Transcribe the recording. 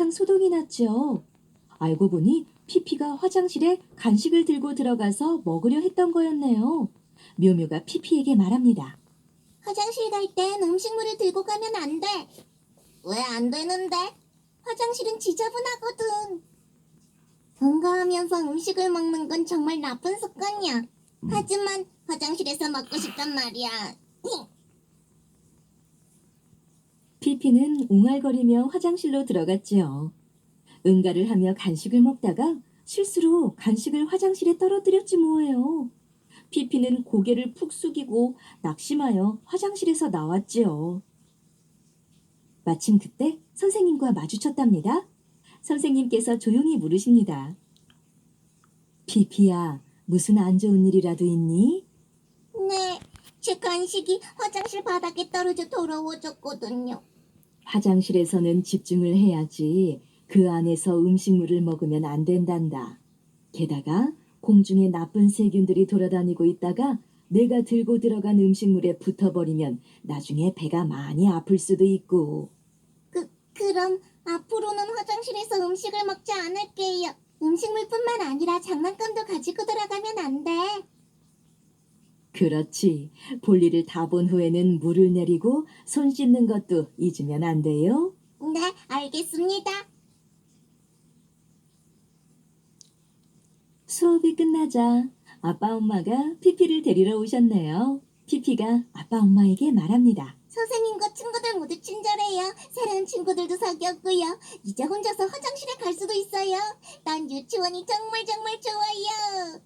한바탕 소동이 났죠. 알고 보니 피피가 화장실에 간식을 들고 들어가서 먹으려 했던 거였네요. 묘묘가 피피에게 말합니다. 화장실 갈 땐 음식물을 들고 가면 안 돼. 왜 안 되는데? 화장실은 지저분하거든. 응가하면서 음식을 먹는 건 정말 나쁜 습관이야. 하지만 화장실에서 먹고 싶단 말이야. 피피는 웅알거리며 화장실로 들어갔지요. 응가를 하며 간식을 먹다가 실수로 간식을 화장실에 떨어뜨렸지 뭐예요. 피피는 고개를 푹 숙이고 낙심하여 화장실에서 나왔지요. 마침 그때 선생님과 마주쳤답니다. 선생님께서 조용히 물으십니다. 피피야, 무슨 안 좋은 일이라도 있니? 네, 제 간식이 화장실 바닥에 떨어져 더러워졌거든요. 화장실에서는 집중을 해야지 그 안에서 음식물을 먹으면 안 된단다. 게다가 공중에 나쁜 세균들이 돌아다니고 있다가 내가 들고 들어간 음식물에 붙어버리면 나중에 배가 많이 아플 수도 있고. 그, 그럼 앞으로는 화장실에서 음식을 먹지 않을게요. 음식물뿐만 아니라 장난감도 가지고 돼. 그렇지. 볼일을 다 본 후에는 물을 내리고 손 씻는 것도 잊으면 안 돼요. 네, 알겠습니다. 수업이 끝나자 아빠 엄마가 피피를 데리러 오셨네요. 피피가 아빠 엄마에게 말합니다. 선생님과 친구들 모두 친절해요. 새로운 친구들도 사귀었고요. 이제 혼자서 화장실에 갈 수도 있어요. 난 유치원이 정말 정말 좋아요.